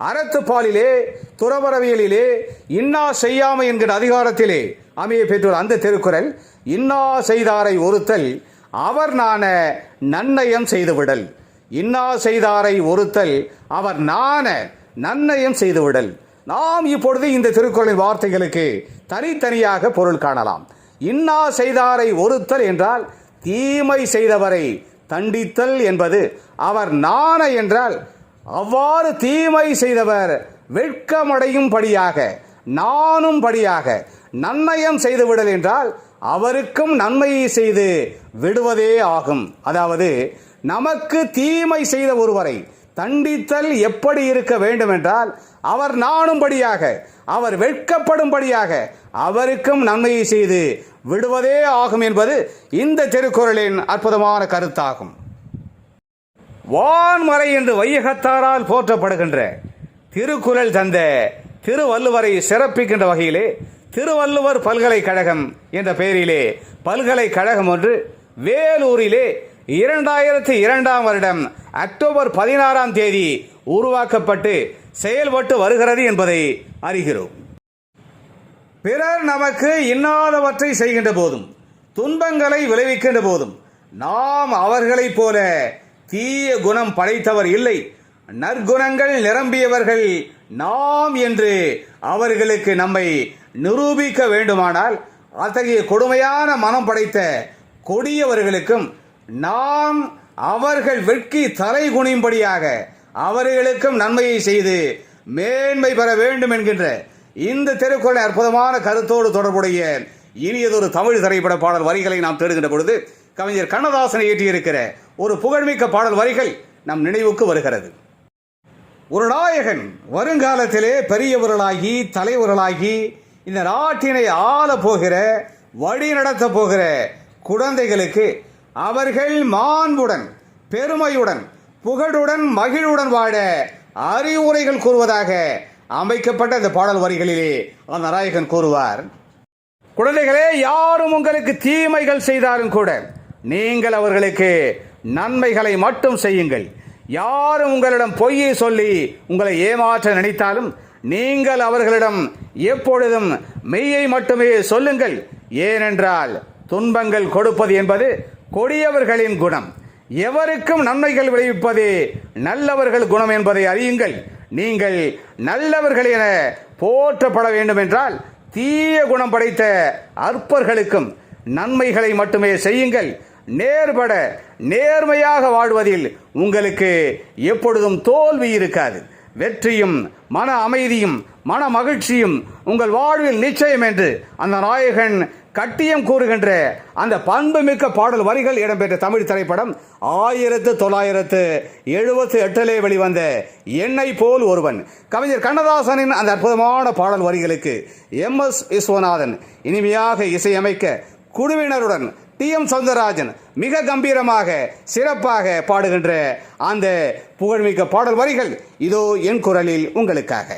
அறத்துப்பாலிலே துறவரவியலிலே இன்னா செய்யாமை என்கிற அதிகாரத்திலே அமைய பெற்றுள்ள அந்த திருக்குறள் இன்னா செய்தாரை ஒருத்தல் அவர் நாண நன்னயம் செய்துவிடல். இன்னா செய்தாரை ஒருத்தல் அவர் நாண நன்னயம் செய்துவிடல். நாம் இப்பொழுது இந்த திருக்குறளின் வார்த்தைகளுக்கு தனித்தனியாக பொருள் காணலாம். இன்னா செய்தாரை ஒருத்தல் என்றால் தீமை செய்தவரை தண்டித்தல் என்பது அவர் நாண என்றால் அவ்வாறு தீமை செய்தவர் வெட்கமடையும்படியாக நானும் படியாக நன்மயம் செய்துவிடல் என்றால் அவருக்கும் நன்மையை செய்து விடுவதே ஆகும். அதாவது நமக்கு தீமை செய்த ஒருவரை தண்டித்தல் எப்படி இருக்க வேண்டும் என்றால் அவர் நாணும்படியாக அவர் வெட்கப்படும்படியாக அவருக்கும் நன்மையை செய்து விடுவதே ஆகும் என்பது இந்த திருக்குறளின் அற்புதமான கருத்தாகும். வான்மறை என்று வையகத்தாரால் போற்றப்படுகின்ற திருக்குறள் தந்த திருவள்ளுவரை சிறப்பிக்கின்ற வகையிலே திருவள்ளுவர் பல்கலைக்கழகம் என்ற பெயரிலே பல்கலைக்கழகம் ஒன்று வேலூரிலே இரண்டாயிரத்தி இரண்டாம் வருடம் அக்டோபர் பதினாறாம் தேதி உருவாக்கப்பட்டு செயல்பட்டு வருகிறது என்பதை அறிகிறோம். பிறர் நமக்கு இன்னாதவற்றை செய்கின்ற போதும் துன்பங்களை விளைவிக்கின்ற போதும் நாம் அவர்களைப் போல தீய குணம் படைத்தவர் இல்லை. நற்குணங்கள் நிரம்பியவர்கள் நாம் என்று அவர்களுக்கு நம்மை நிரூபிக்க வேண்டுமானால் அத்தகைய கொடுமையான மனம் படைத்த கொடியவர்களுக்கும் நாம் அவர்கள் வெட்கி தலை குனியும்படியாக அவர்களுக்கும் நன்மையை செய்து மேன்மை பெற வேண்டும் என்கின்ற இந்த திருக்குறளை அற்புதமான கருத்தோடு தொடர்புடைய இனியதொரு தமிழ் திரைப்பட பாடல் வரிகளை நாம் தேடுகின்ற பொழுது கவிஞர் கண்ணதாசனை இயற்றியிருக்கிற ஒரு புகழ்மிக்க பாடல் வரிகள் நம் நினைவுக்கு வருகிறது. ஒரு நாயகன் வருங்காலத்திலே பெரியவர்களாகி தலைவர்களாகி இந்த நாட்டினை ஆள போகிற வழி நடத்த போகிற குழந்தைகளுக்கு அவர்கள் மாண்புடன் பெருமையுடன் புகழுடன் மகிழ்வுடன் வாழ அறிவுரைகள் கூறுவதாக அமைக்கப்பட்ட இந்த பாடல் வரிகளிலே அந்த நாயகன் கூறுவார். குழந்தைகளே யாரும் உங்களுக்கு தீமைகள் செய்தாலும் கூட நீங்கள் அவர்களுக்கு நன்மைகளை மட்டும் செய்யுங்கள். யாரும் உங்களிடம் பொய்யை சொல்லி உங்களை ஏமாற்ற நினைத்தாலும் நீங்கள் அவர்களிடம் எப்பொழுதும் மெய்யை மட்டுமே சொல்லுங்கள். ஏனென்றால் துன்பங்கள் கொடுப்பது என்பது கொடியவர்களின் குணம். எவருக்கும் நன்மைகள் விளைவிப்பது நல்லவர்கள் குணம் என்பதை அறியுங்கள். நீங்கள் நல்லவர்கள் என போற்றப்பட வேண்டும் என்றால் தீய குணம் படைத்த அற்பர்களுக்கும் நன்மைகளை மட்டுமே செய்யுங்கள். நேர்பட நேர்மையாக வாழ்வதில் உங்களுக்கு எப்பொழுதும் தோல்வி இருக்காது. வெற்றியும் மன அமைதியும் மன மகிழ்ச்சியும் உங்கள் வாழ்வில் நிச்சயம் என்று அந்த நாயகன் கட்டியம் கூறுகின்ற அந்த பண்புமிக்க பாடல் வரிகள் இடம்பெற்ற தமிழ் திரைப்படம் ஆயிரத்து தொள்ளாயிரத்து எழுபத்தி எட்டிலே வெளிவந்த என்னை போல் ஒருவன். கவிஞர் கண்ணதாசனின் அந்த அற்புதமான பாடல் வரிகளுக்கு எம் எஸ் விஸ்வநாதன் இனிமையாக இசையமைக்க குழுவினருடன் டி எம் சவுந்தரராஜன் மிக கம்பீரமாக சிறப்பாக பாடுகின்ற அந்த புகழ்மிக்க பாடல் வரிகள் இதோ என் குரலில் உங்களுக்காக.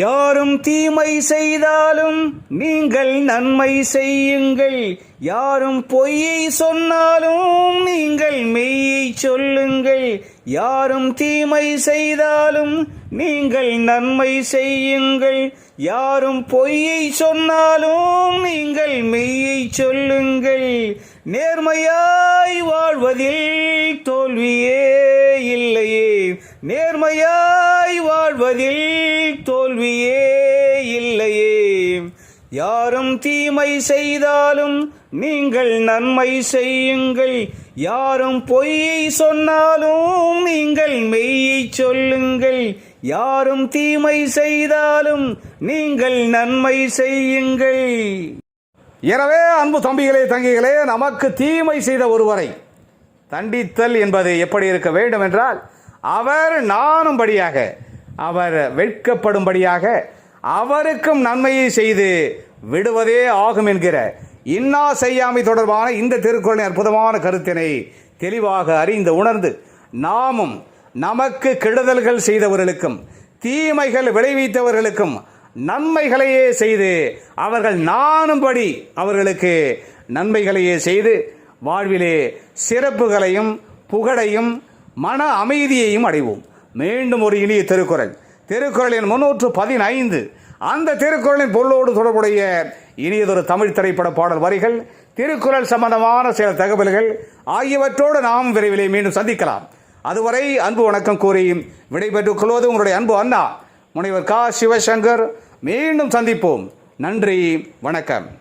யாரும் தீமை செய்தாலும் நீங்கள் நன்மை செய்யுங்கள். யாரும் பொய்யை சொன்னாலும் நீங்கள் மெய்யை சொல்லுங்கள். யாரும் தீமை செய்தாலும் நீங்கள் நன்மை செய்யுங்கள். யாரும் பொய்யை சொன்னாலும் நீங்கள் மெய் சொல்லுங்கள். நேர்மையாய் வாழ்வதில் தோல்வியே இல்லையே. நேர்மையாய் வாழ்வதில் தோல்வியே இல்லையே. யாரும் தீமை செய்தாலும் நீங்கள் நன்மை செய்யுங்கள். யாரும் பொய்யை சொன்னாலும் நீங்கள் மெய்யை சொல்லுங்கள். யாரும் தீமை செய்தாலும் நீங்கள் நன்மை செய்யுங்கள். எனவே அன்பு தம்பிகளே தங்கிகளே நமக்கு தீமை செய்த ஒருவரை தண்டித்தல் என்பது எப்படி இருக்க வேண்டும் என்றால் அவர் நானும்படியாக அவர் வெட்கப்படும்படியாக அவருக்கும் நன்மையை செய்து விடுவதே ஆகும் என்கிற இன்னா செய்யாமை தொடர்பான இந்த திருக்குறளின் அற்புதமான கருத்தினை தெளிவாக அறிந்து உணர்ந்து நாமும் நமக்கு கெடுதல்கள் செய்தவர்களுக்கும் தீமைகள் விளைவித்தவர்களுக்கும் நன்மைகளையே செய்து அவர்கள் நானும்படி அவர்களுக்கு நன்மைகளையே செய்து வாழ்விலே சிறப்புகளையும் புகழையும் மன அமைதியையும் அடைவோம். மீண்டும் ஒரு இனிய திருக்குறள். திருக்குறளின் முன்னூற்று பதினைந்து. அந்த திருக்குறளின் பொருளோடு தொடர்புடைய இனியதொரு தமிழ் திரைப்பட பாடல் வரிகள் திருக்குறள் சம்பந்தமான சில தகவல்கள் ஆகியவற்றோடு நாம் விரைவிலே மீண்டும் சந்திக்கலாம். அதுவரை அன்பு வணக்கம் கூறி விடைபெற்றுக் கொள்வது உங்களுடைய அன்பு அண்ணா. முனைவர் கா சிவசங்கர் மீண்டும் சந்திப்போம். நன்றி வணக்கம்.